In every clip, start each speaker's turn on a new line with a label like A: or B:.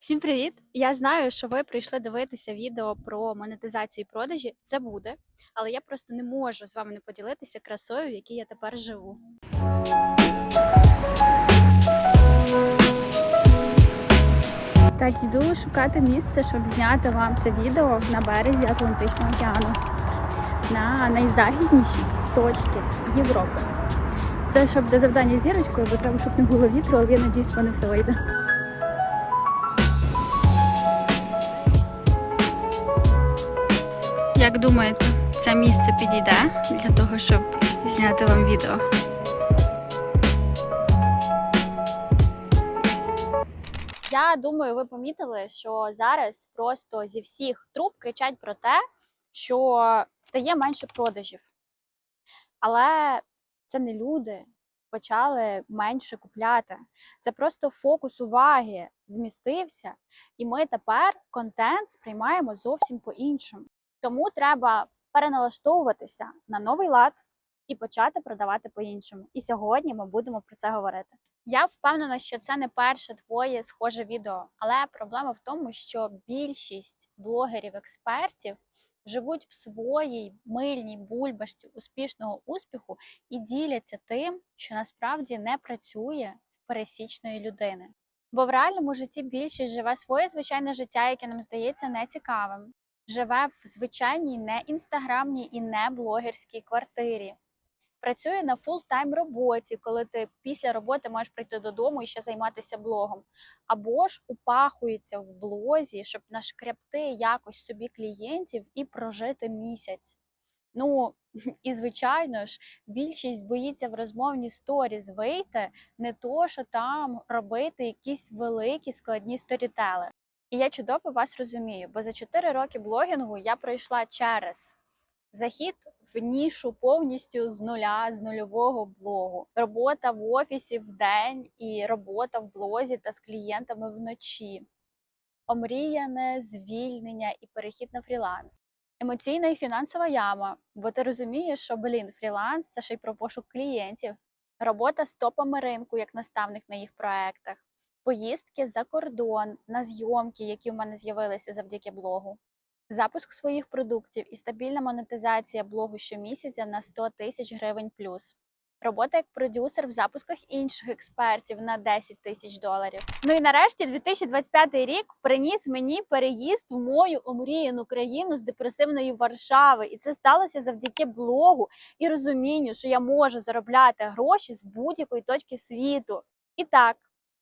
A: Всім привіт! Я знаю, що ви прийшли дивитися відео про монетизацію і продажі. Це буде, але я просто не можу з вами не поділитися красою, в якій я тепер живу. Так, йду шукати місце, щоб зняти вам це відео на березі Атлантичного океану на найзахіднішій точці Європи. Це щоб до завдання зірочкою, бо треба, щоб не було вітру, але я надіюсь, мене все вийде. Як думаєте, це місце підійде для того, щоб зняти вам відео? Я думаю, ви помітили, що зараз просто зі всіх труб кричать про те, що стає менше продажів. Але це не люди почали менше купляти. Це просто фокус уваги змістився, і ми тепер контент сприймаємо зовсім по-іншому. Тому треба переналаштовуватися на новий лад і почати продавати по-іншому. І сьогодні ми будемо про це говорити. Я впевнена, що це не перше твоє схоже відео, але проблема в тому, що більшість блогерів-експертів живуть в своїй мильній бульбашці успішного успіху і діляться тим, що насправді не працює в пересічної людини. Бо в реальному житті більшість живе своє звичайне життя, яке нам здається нецікавим живе в звичайній не інстаграмній і не блогерській квартирі. Працює на фултайм роботі, коли ти після роботи можеш прийти додому і ще займатися блогом. Або ж упахується в блозі, щоб нашкрябти якось собі клієнтів і прожити місяць. Ну і звичайно ж, більшість боїться в розмовні сторіз вийти, не то, що там робити якісь великі складні сторітели. І я чудово вас розумію, бо за 4 роки блогінгу я пройшла через захід в нішу повністю з нуля, з нульового блогу, робота в офісі в день і робота в блозі та з клієнтами вночі, омріяне звільнення і перехід на фріланс. Емоційна і фінансова яма, бо ти розумієш, що блін, фріланс це ще й про пошук клієнтів, робота з топами ринку як наставник на їх проектах поїздки за кордон на зйомки, які в мене з'явилися завдяки блогу, запуск своїх продуктів і стабільна монетизація блогу щомісяця на 100 тисяч гривень плюс. Робота як продюсер в запусках інших експертів на 10 тисяч доларів. Ну і нарешті 2025 рік приніс мені переїзд в мою омріяну країну з депресивної Варшави, і це сталося завдяки блогу і розумінню, що я можу заробляти гроші з будь-якої точки світу. І так,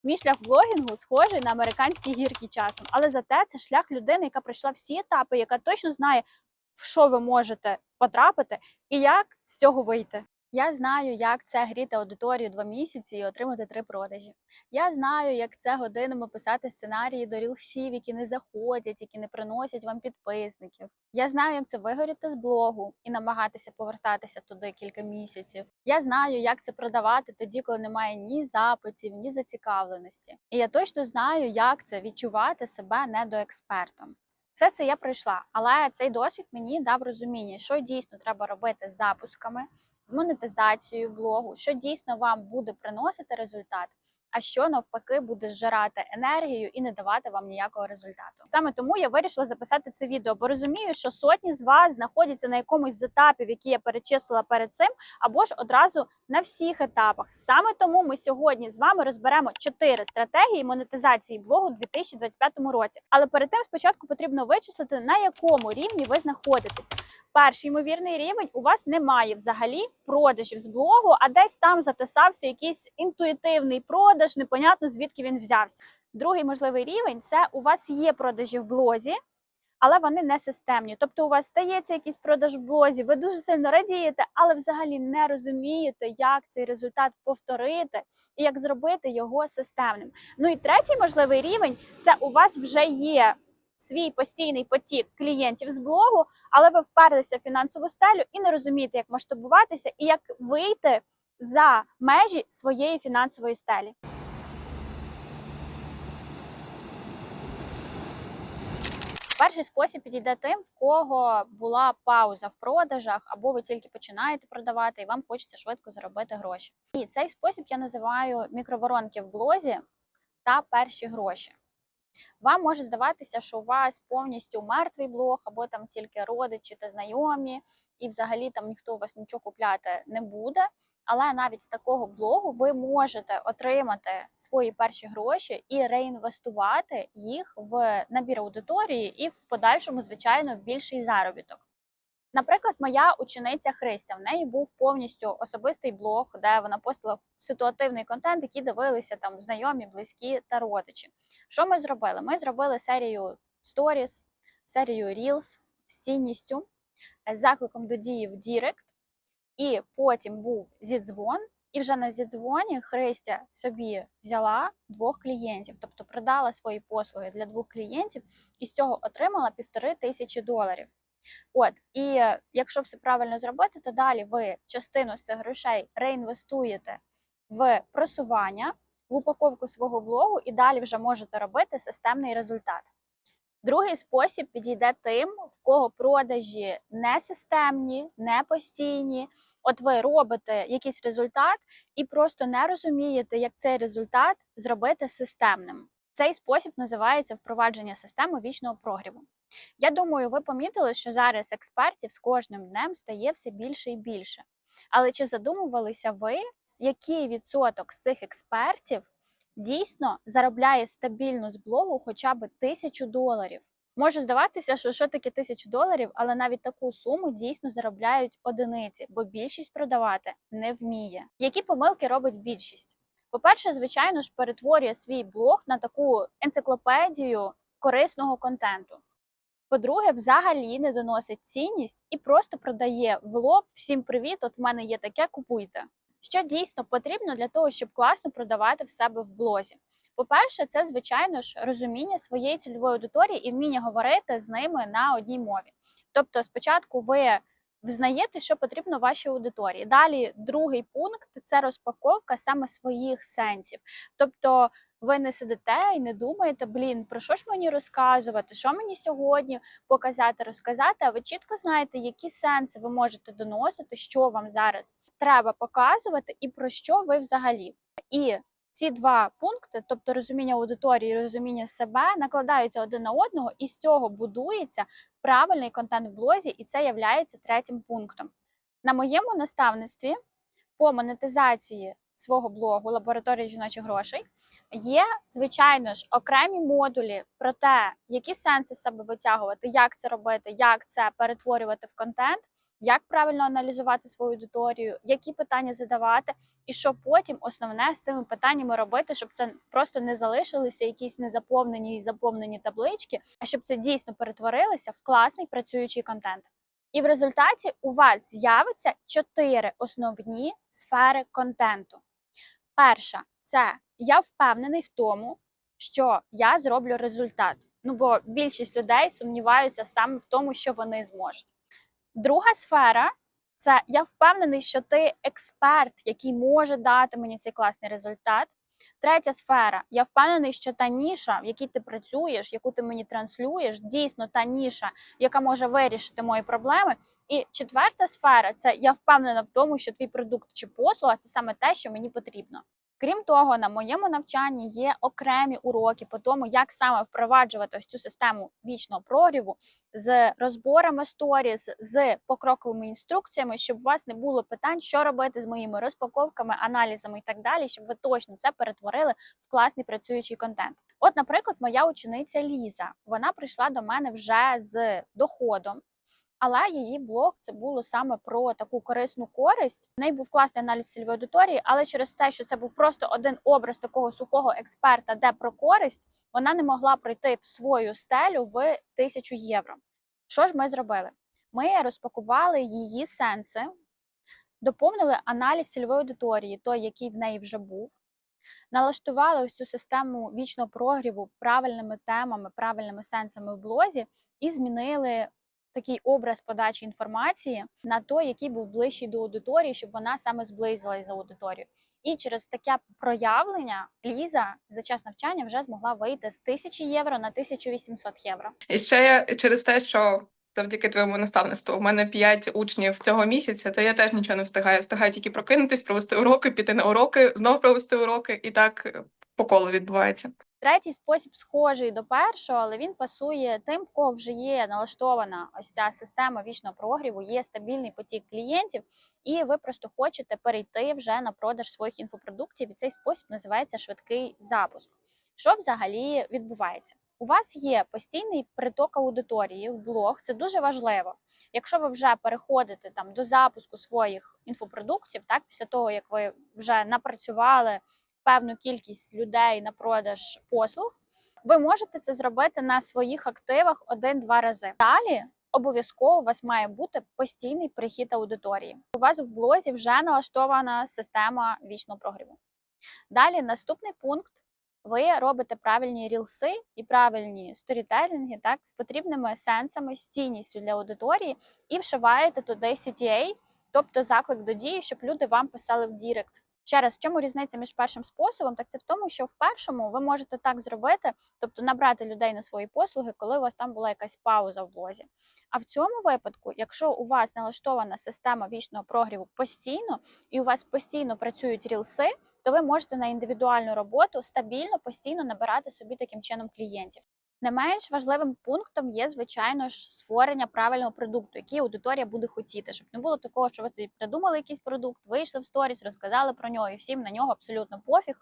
A: Мій шлях блогінгу схожий на американські гірки часом, але зате це шлях людини, яка пройшла всі етапи, яка точно знає, в що ви можете потрапити і як з цього вийти. Я знаю, як це гріти аудиторію два місяці і отримати три продажі. Я знаю, як це годинами писати сценарії до рілсів, які не заходять, які не приносять вам підписників. Я знаю, як це вигоріти з блогу і намагатися повертатися туди кілька місяців. Я знаю, як це продавати тоді, коли немає ні запитів, ні зацікавленості. І я точно знаю, як це відчувати себе недоекспертом. Все це я пройшла, але цей досвід мені дав розуміння, що дійсно треба робити з запусками з монетизацією блогу, що дійсно вам буде приносити результат, а що навпаки буде зжирати енергію і не давати вам ніякого результату. Саме тому я вирішила записати це відео, бо розумію, що сотні з вас знаходяться на якомусь з етапів, які я перечислила перед цим, або ж одразу на всіх етапах. Саме тому ми сьогодні з вами розберемо чотири стратегії монетизації блогу у 2025 році. Але перед тим спочатку потрібно вичислити на якому рівні ви знаходитеся. Перший ймовірний рівень у вас немає взагалі продажів з блогу, а десь там затисався якийсь інтуїтивний продаж, непонятно звідки він взявся. Другий можливий рівень це у вас є продажі в блозі, але вони не системні. Тобто, у вас стається якийсь продаж в блозі, ви дуже сильно радієте, але взагалі не розумієте, як цей результат повторити і як зробити його системним. Ну і третій можливий рівень це у вас вже є свій постійний потік клієнтів з блогу, але ви вперлися в фінансову стелю і не розумієте, як масштабуватися і як вийти за межі своєї фінансової стелі. Перший спосіб підійде тим, в кого була пауза в продажах, або ви тільки починаєте продавати, і вам хочеться швидко заробити гроші. І цей спосіб я називаю мікроворонки в блозі та перші гроші. Вам може здаватися, що у вас повністю мертвий блог, або там тільки родичі та знайомі, і взагалі там ніхто у вас нічого купляти не буде. Але навіть з такого блогу ви можете отримати свої перші гроші і реінвестувати їх в набір аудиторії і в подальшому, звичайно, в більший заробіток. Наприклад, моя учениця Христя, в неї був повністю особистий блог, де вона постила ситуативний контент, який дивилися там знайомі, близькі та родичі. Що ми зробили? Ми зробили серію Stories, серію Reels з цінністю, з закликом до дії в Дірект, і потім був зідзвон. І вже на зідзвоні Христя собі взяла двох клієнтів, тобто продала свої послуги для двох клієнтів, і з цього отримала півтори тисячі доларів. От, і якщо все правильно зробити, то далі ви частину з цих грошей реінвестуєте в просування, в упаковку свого блогу, і далі вже можете робити системний результат. Другий спосіб підійде тим, в кого продажі не системні, не постійні. От ви робите якийсь результат і просто не розумієте, як цей результат зробити системним. Цей спосіб називається впровадження системи вічного прогріву. Я думаю, ви помітили, що зараз експертів з кожним днем стає все більше і більше. Але чи задумувалися ви, який відсоток з цих експертів дійсно заробляє стабільно з блогу хоча б тисячу доларів? Може здаватися, що що таке тисячу доларів, але навіть таку суму дійсно заробляють одиниці, бо більшість продавати не вміє. Які помилки робить більшість? По-перше, звичайно ж, перетворює свій блог на таку енциклопедію корисного контенту. По-друге, взагалі не доносить цінність і просто продає в лоб всім привіт, от в мене є таке, купуйте. Що дійсно потрібно для того, щоб класно продавати в себе в блозі? По-перше, це звичайно ж розуміння своєї цільової аудиторії і вміння говорити з ними на одній мові. Тобто, спочатку ви взнаєте, що потрібно вашій аудиторії. Далі, другий пункт це розпаковка саме своїх сенсів. Тобто, ви не сидите і не думаєте, блін, про що ж мені розказувати, що мені сьогодні показати, розказати. А ви чітко знаєте, які сенси ви можете доносити, що вам зараз треба показувати, і про що ви взагалі. І ці два пункти, тобто розуміння аудиторії, розуміння себе, накладаються один на одного, і з цього будується правильний контент в блозі, і це є третім пунктом. На моєму наставництві по монетизації свого блогу лабораторії жіночих грошей є, звичайно ж, окремі модулі про те, які сенси себе витягувати, як це робити, як це перетворювати в контент. Як правильно аналізувати свою аудиторію, які питання задавати, і що потім основне з цими питаннями робити, щоб це просто не залишилися якісь незаповнені і заповнені таблички, а щоб це дійсно перетворилося в класний працюючий контент. І в результаті у вас з'явиться чотири основні сфери контенту. Перша це я впевнений в тому, що я зроблю результат. Ну бо більшість людей сумніваються саме в тому, що вони зможуть. Друга сфера це я впевнений, що ти експерт, який може дати мені цей класний результат. Третя сфера. Я впевнений, що та ніша, в якій ти працюєш, яку ти мені транслюєш, дійсно та ніша, яка може вирішити мої проблеми. І четверта сфера це я впевнена в тому, що твій продукт чи послуга це саме те, що мені потрібно. Крім того, на моєму навчанні є окремі уроки по тому, як саме впроваджувати ось цю систему вічного проріву з розборами сторіс, з покроковими інструкціями, щоб у вас не було питань, що робити з моїми розпаковками, аналізами і так далі, щоб ви точно це перетворили в класний працюючий контент. От, наприклад, моя учениця Ліза, вона прийшла до мене вже з доходом. Але її блог це було саме про таку корисну користь. В неї був класний аналіз цільової аудиторії, але через те, що це був просто один образ такого сухого експерта, де про користь, вона не могла пройти в свою стелю в тисячу євро. Що ж ми зробили? Ми розпакували її сенси, доповнили аналіз цільової аудиторії, той, який в неї вже був. Налаштували ось цю систему вічного прогріву правильними темами, правильними сенсами в блозі і змінили такий образ подачі інформації на той, який був ближчий до аудиторії, щоб вона саме зблизилась з аудиторією. І через таке проявлення Ліза за час навчання вже змогла вийти з 1000 євро на 1800 євро.
B: І ще через те, що завдяки твоєму наставництву у мене 5 учнів цього місяця, то я теж нічого не встигаю. Встигаю тільки прокинутись, провести уроки, піти на уроки, знову провести уроки, і так по колу відбувається.
A: Третій спосіб схожий до першого, але він пасує тим, в кого вже є налаштована ось ця система вічного прогріву, є стабільний потік клієнтів, і ви просто хочете перейти вже на продаж своїх інфопродуктів. І цей спосіб називається швидкий запуск. Що взагалі відбувається? У вас є постійний приток аудиторії в блог. Це дуже важливо. Якщо ви вже переходите там до запуску своїх інфопродуктів, так після того як ви вже напрацювали певну кількість людей на продаж послуг, ви можете це зробити на своїх активах один-два рази. Далі обов'язково у вас має бути постійний прихід аудиторії. У вас в блозі вже налаштована система вічного прогріву. Далі наступний пункт. Ви робите правильні рілси і правильні сторітелінги, так з потрібними сенсами, з цінністю для аудиторії, і вшиваєте туди CTA, тобто заклик до дії, щоб люди вам писали в Дірект. Ще раз, в чому різниця між першим способом? Так це в тому, що в першому ви можете так зробити, тобто набрати людей на свої послуги, коли у вас там була якась пауза в блозі. А в цьому випадку, якщо у вас налаштована система вічного прогріву постійно і у вас постійно працюють рілси, то ви можете на індивідуальну роботу стабільно постійно набирати собі таким чином клієнтів. Не менш важливим пунктом є, звичайно ж, створення правильного продукту, який аудиторія буде хотіти, щоб не було такого, що ви собі придумали якийсь продукт, вийшли в сторіс, розказали про нього, і всім на нього абсолютно пофіг,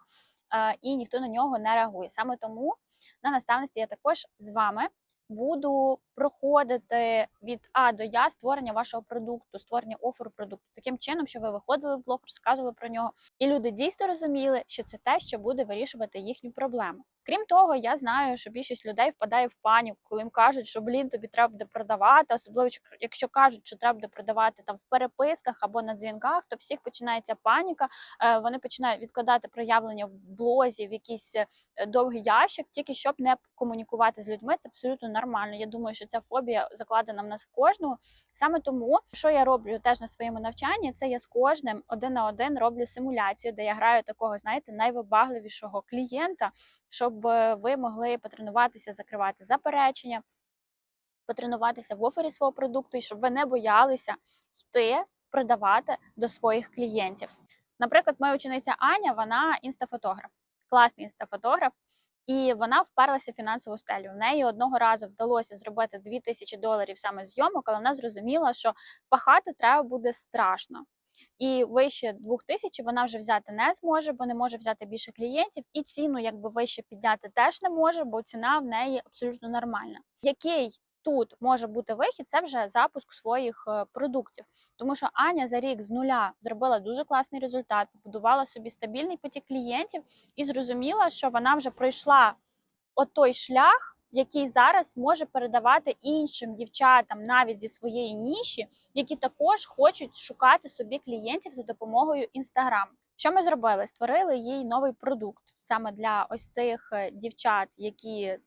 A: і ніхто на нього не реагує. Саме тому на наставництві я також з вами буду проходити від А до Я створення вашого продукту, створення оферу продукту, таким чином, щоб ви виходили в блог, розказували про нього, і люди дійсно розуміли, що це те, що буде вирішувати їхню проблему. Крім того, я знаю, що більшість людей впадає в паніку, коли їм кажуть, що блін, тобі треба буде продавати, особливо якщо кажуть, що треба буде продавати там в переписках або на дзвінках, то всіх починається паніка. е, Вони починають відкладати проявлення в блозі в якийсь е, довгий ящик, тільки щоб не комунікувати з людьми. Це абсолютно нормально. Я думаю, що ця фобія закладена в нас в кожного. Саме тому, що я роблю теж на своєму навчанні, це я з кожним один на один роблю симуляцію, де я граю такого, знаєте, найвибагливішого клієнта, щоб е, ви могли потренуватися, закривати заперечення, потренуватися в офері свого продукту, і щоб ви не боялися йти продавати до своїх клієнтів. Наприклад, моя учениця Аня, вона інстафотограф, класний інстафотограф. І вона вперлася в фінансову стелю. В неї одного разу вдалося зробити 2000 доларів саме зйомок, але вона зрозуміла, що пахати треба буде страшно. І вище 2000 вона вже взяти не зможе, бо не може взяти більше клієнтів, і ціну якби вище підняти теж не може, бо ціна в неї абсолютно нормальна. Який тут може бути вихід, це вже запуск своїх е, продуктів. Тому що Аня за рік з нуля зробила дуже класний результат, побудувала собі стабільний потік клієнтів і зрозуміла, що вона вже пройшла от той шлях. Який зараз може передавати іншим дівчатам навіть зі своєї ніші, які також хочуть шукати собі клієнтів за допомогою Instagram. Що ми зробили? Створили їй новий продукт саме для ось цих е, дівчат, які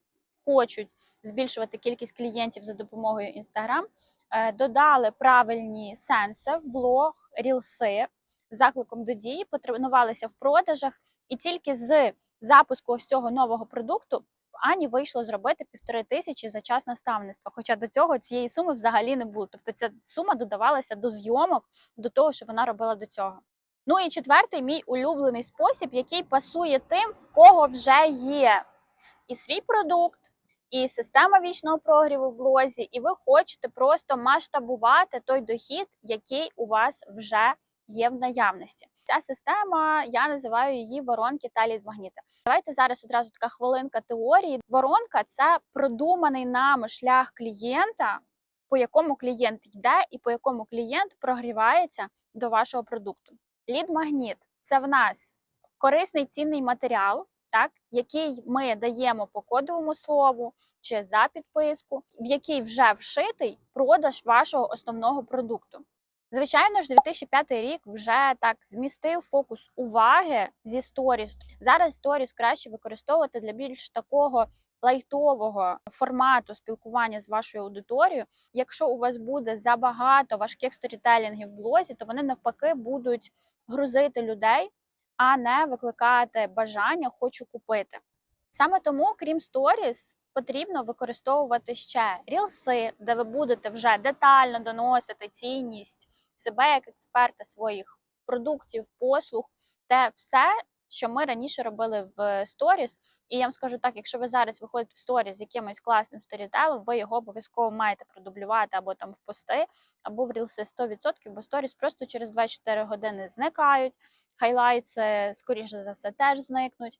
A: хочуть збільшувати кількість клієнтів за допомогою Instagram. Е, Додали правильні сенси в блог, рілси закликом до дії, потренувалися в продажах, і тільки з запуску ось цього нового продукту Ані вийшло зробити півтори тисячі за час наставництва. Хоча до цього цієї суми взагалі не було. Тобто ця сума додавалася до зйомок, до того, що вона робила до цього. Ну і четвертий мій улюблений спосіб, який пасує тим, в кого вже є і свій продукт, і система вічного прогріву в блозі, і ви хочете просто масштабувати той дохід, який у вас вже є в наявності. Ця система, я називаю її воронки та лід-магніти. Давайте зараз одразу така хвилинка теорії. Воронка це продуманий нами шлях клієнта, по якому клієнт йде і по якому клієнт прогрівається до вашого продукту. Лід-магніт це в нас корисний цінний матеріал, так, який ми даємо по кодовому слову чи за підписку, в який вже вшитий продаж вашого основного продукту. Звичайно ж, 2005 рік вже так змістив фокус уваги зі сторіс. Зараз сторіс краще використовувати для більш такого лайтового формату спілкування з вашою аудиторією. Якщо у вас буде забагато важких сторітелінгів в блозі, то вони навпаки будуть грузити людей, а не викликати бажання хочу купити. Саме тому, крім сторіс, потрібно використовувати ще рілси, де ви будете вже детально доносити цінність себе як експерта своїх продуктів, послуг, те все, що ми раніше робили в сторіс. І я вам скажу так: якщо ви зараз виходите в сторіс з якимось класним сторітелом, ви його обов'язково маєте продублювати або там в пости, або в рілси 100%, бо сторіс просто через 24 години зникають. Хайлайтси, скоріше за все, теж зникнуть.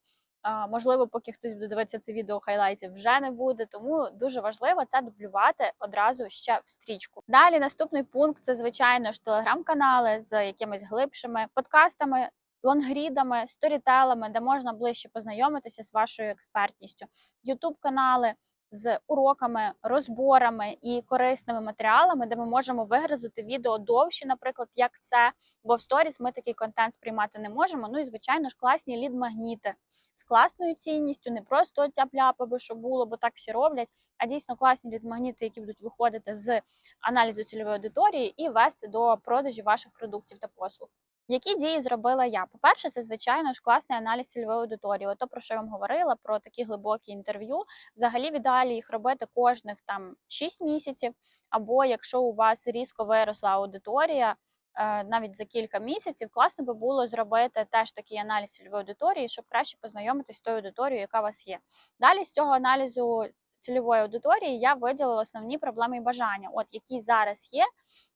A: Можливо, поки хтось буде дивитися це відео, хайлайтів вже не буде. Тому дуже важливо це дублювати одразу ще в стрічку. Далі наступний пункт це звичайно ж телеграм-канали з якимись глибшими подкастами. Лонгрідами, сторітелами, де можна ближче познайомитися з вашою експертністю, Ютуб канали з уроками, розборами і корисними матеріалами, де ми можемо вигрузити відео довші, наприклад, як це, бо в сторіс ми такий контент сприймати не можемо. Ну і звичайно ж класні лід-магніти з класною цінністю, не просто тяп-ляп, аби що було, бо так всі роблять, а дійсно класні лід-магніти, які будуть виходити з аналізу цільової аудиторії і вести до продажі ваших продуктів та послуг. Які дії зробила я? По-перше, це звичайно ж класний аналіз цільової аудиторії. Ото про що я вам говорила, про такі глибокі інтерв'ю. Взагалі в ідеалі їх робити кожних там 6 місяців. Або якщо у вас різко виросла аудиторія, навіть за кілька місяців, класно би було зробити теж такий аналіз цільової аудиторії, щоб краще познайомитись з тою аудиторією, яка у вас є. Далі з цього аналізу цільової аудиторії я виділила основні проблеми і бажання, от які зараз є,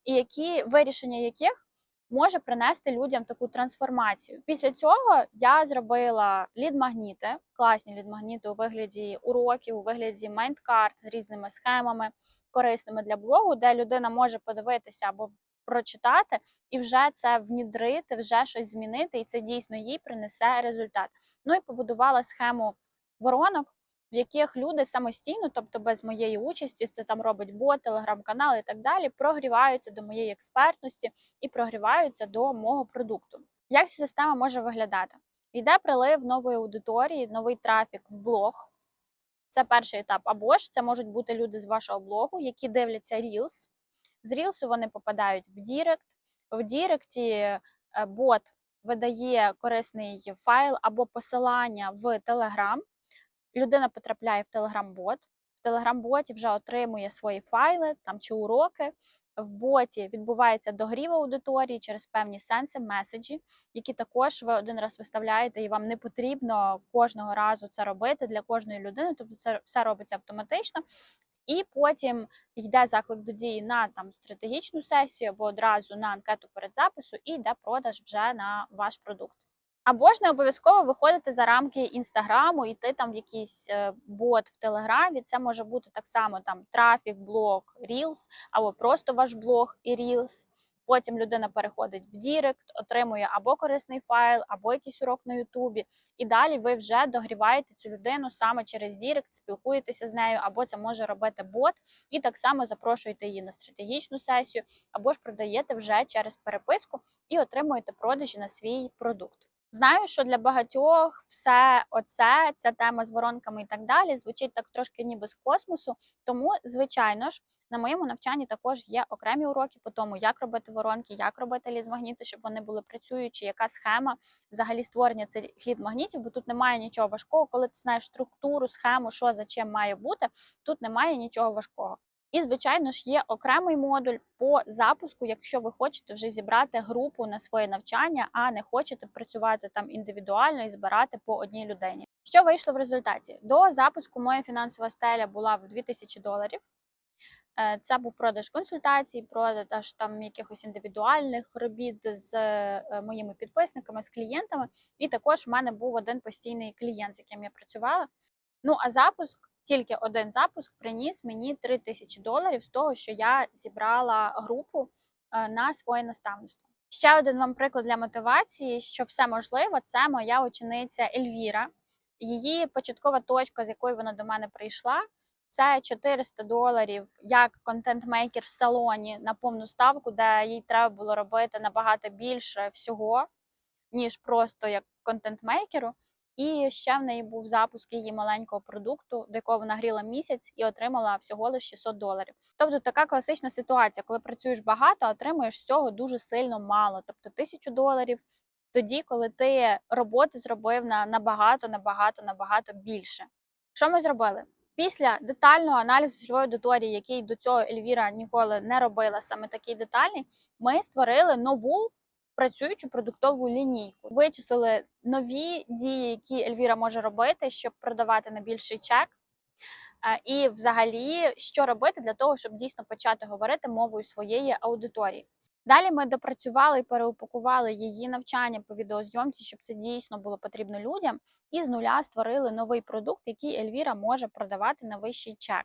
A: і які вирішення яких може принести людям таку трансформацію. Після цього я зробила лід-магніти, класні лід-магніти у вигляді уроків, у вигляді майндкарт з різними схемами, корисними для блогу, де людина може подивитися або прочитати і вже це внідрити, вже щось змінити, і це дійсно їй принесе результат. Ну і побудувала схему воронок. В яких люди самостійно, тобто без моєї участі, це там робить бот, телеграм-канал і так далі, прогріваються до моєї експертності і прогріваються до мого продукту. Як ця система може виглядати? Йде прилив нової аудиторії, новий трафік в блог. Це перший етап. Або ж це можуть бути люди з вашого блогу, які дивляться Reels. З Reels вони попадають в Дірект. В Діректі бот видає корисний файл або посилання в Telegram. Людина потрапляє в Telegram-бот. В Telegram-боті вже отримує свої файли там чи уроки. В боті відбувається догрів аудиторії через певні сенси, меседжі, які також ви один раз виставляєте, і вам не потрібно кожного разу це робити для кожної людини. Тобто це все робиться автоматично. І потім йде заклик до дії на там стратегічну сесію або одразу на анкету перед запису, і йде продаж вже на ваш продукт. Або ж не обов'язково виходити за рамки інстаграму, йти там в якийсь е, бот в телеграмі. Це може бути так само там трафік, блог, Reels, або просто ваш блог і Reels. Потім людина переходить в Дірект, отримує або корисний файл, або якийсь урок на Ютубі. І далі ви вже догріваєте цю людину саме через Дірект, спілкуєтеся з нею, або це може робити бот, і так само запрошуєте її на стратегічну сесію, або ж продаєте вже через переписку і отримуєте продажі на свій продукт. Знаю, що для багатьох все оце, ця тема з воронками і так далі, звучить так трошки ніби з космосу. Тому, звичайно ж, на моєму навчанні також є окремі уроки по тому, як робити воронки, як робити лід-магніти, щоб вони були працюючі, яка схема взагалі створення цих лід-магнітів, бо тут немає нічого важкого, коли ти знаєш структуру, схему, що за чим має бути, тут немає нічого важкого. І, звичайно ж, є окремий модуль по запуску, якщо ви хочете вже зібрати групу на своє навчання, а не хочете працювати там індивідуально і збирати по одній людині. Що вийшло в результаті? До запуску моя фінансова стеля була в 2000 доларів. Е, Це був продаж консультацій, продаж там якихось індивідуальних робіт з е, моїми підписниками, з клієнтами. І також в мене був один постійний клієнт, з яким я працювала. Ну а запуск тільки один запуск приніс мені 3 тисячі доларів з того, що я зібрала групу е, на своє наставництво. Ще один вам приклад для мотивації, що все можливо, це моя учениця Ельвіра. Її початкова точка, з якої вона до мене прийшла, це 400 доларів як контент-мейкер в салоні на повну ставку, де їй треба було робити набагато більше всього, ніж просто як контент-мейкеру. І ще в неї був запуск її маленького продукту, до якого вона гріла місяць і отримала всього лише 600 доларів. Тобто така класична ситуація, коли працюєш багато, отримуєш з цього дуже сильно мало, тобто тисячу доларів. Тоді, коли ти роботи зробив на набагато, набагато, набагато більше. Що ми зробили? Після детального аналізу цільової аудиторії, який до цього Ельвіра ніколи не робила, саме такий детальний, ми створили нову працюючу продуктову лінійку. Вичислили нові дії, які Ельвіра може робити, щоб продавати на більший чек. І, взагалі, що робити для того, щоб дійсно почати говорити мовою своєї аудиторії. Далі ми допрацювали і переупакували її навчання по відеозйомці, щоб це дійсно було потрібно людям, і з нуля створили новий продукт, який Ельвіра може продавати на вищий чек.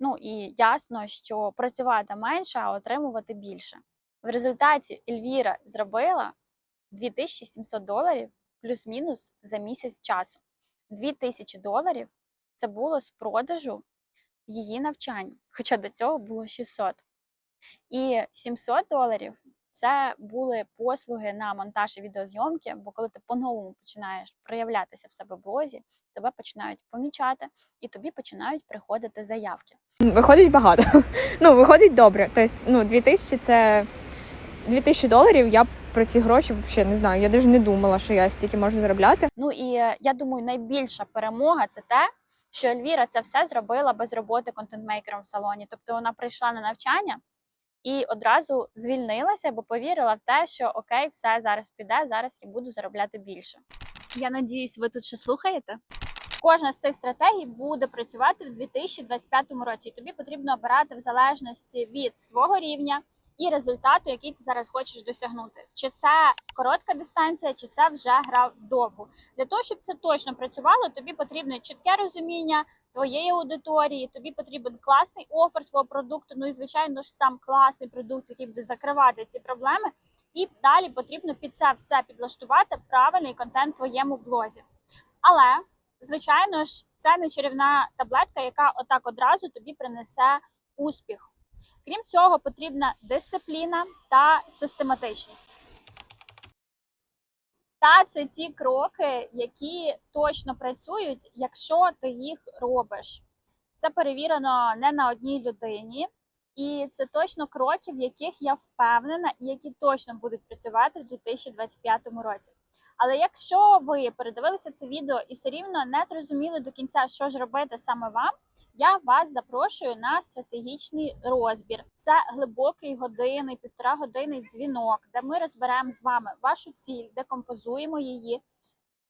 A: Ну і ясно, що працювати менше, а отримувати більше. В результаті Ельвіра зробила 2700 доларів плюс-мінус за місяць часу. 2000 доларів це було з продажу її навчань, хоча до цього було 600. І 700 доларів це були послуги на монтаж і відеозйомки, бо коли ти по-новому починаєш проявлятися в себе в блозі, тебе починають помічати і тобі починають приходити заявки.
C: Виходить багато. Ну, виходить добре. Тобто, ну, 2000 це 2000 доларів. Я про ці гроші взагалі не знаю. Я навіть не думала, що я стільки можу заробляти.
A: Ну і е, я думаю, найбільша перемога це те, що Ельвіра це все зробила без роботи контентмейкером в салоні. Тобто вона прийшла на навчання і одразу звільнилася, бо повірила в те, що окей, все зараз піде, зараз я буду заробляти більше.
D: Я надіюсь, ви тут ще слухаєте.
A: Кожна з цих стратегій буде працювати в 2025 році. І тобі потрібно обирати в залежності від свого рівня і результату, який ти зараз хочеш досягнути. Чи це коротка дистанція, чи це вже гра вдовгу. Для того, щоб це точно працювало, тобі потрібно чітке розуміння твоєї аудиторії, тобі потрібен класний офер твого продукту. Ну і звичайно ж сам класний продукт, який буде закривати ці проблеми. І далі потрібно під це все підлаштувати правильний контент в твоєму блозі. Але звичайно ж, це не чарівна таблетка, яка отак одразу тобі принесе успіх. Крім цього, потрібна дисципліна та систематичність. Та це ті кроки, які точно працюють, якщо ти їх робиш. Це перевірено не на одній людині, і це точно кроки, в яких я впевнена, і які точно будуть працювати в 2025 році. Але якщо ви передивилися це відео і все рівно не зрозуміли до кінця, що ж робити саме вам, я вас запрошую на стратегічний розбір. Це глибокий години, півтора години дзвінок, де ми розберемо з вами вашу ціль, декомпозуємо її,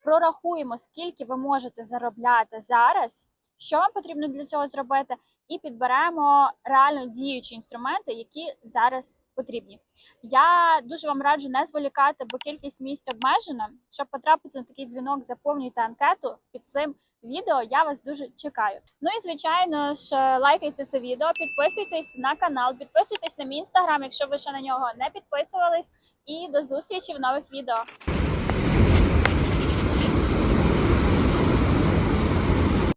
A: прорахуємо, скільки ви можете заробляти зараз. Що вам потрібно для цього зробити, і підберемо реально діючі інструменти, які зараз потрібні. Я дуже вам раджу не зволікати, бо кількість місць обмежена. Щоб потрапити на такий дзвінок, заповнюйте анкету під цим відео. Я вас дуже чекаю. Ну і звичайно ж, лайкайте це відео, підписуйтесь на канал, підписуйтесь на мій інстаграм, якщо ви ще на нього не підписувались. І до зустрічі в нових відео.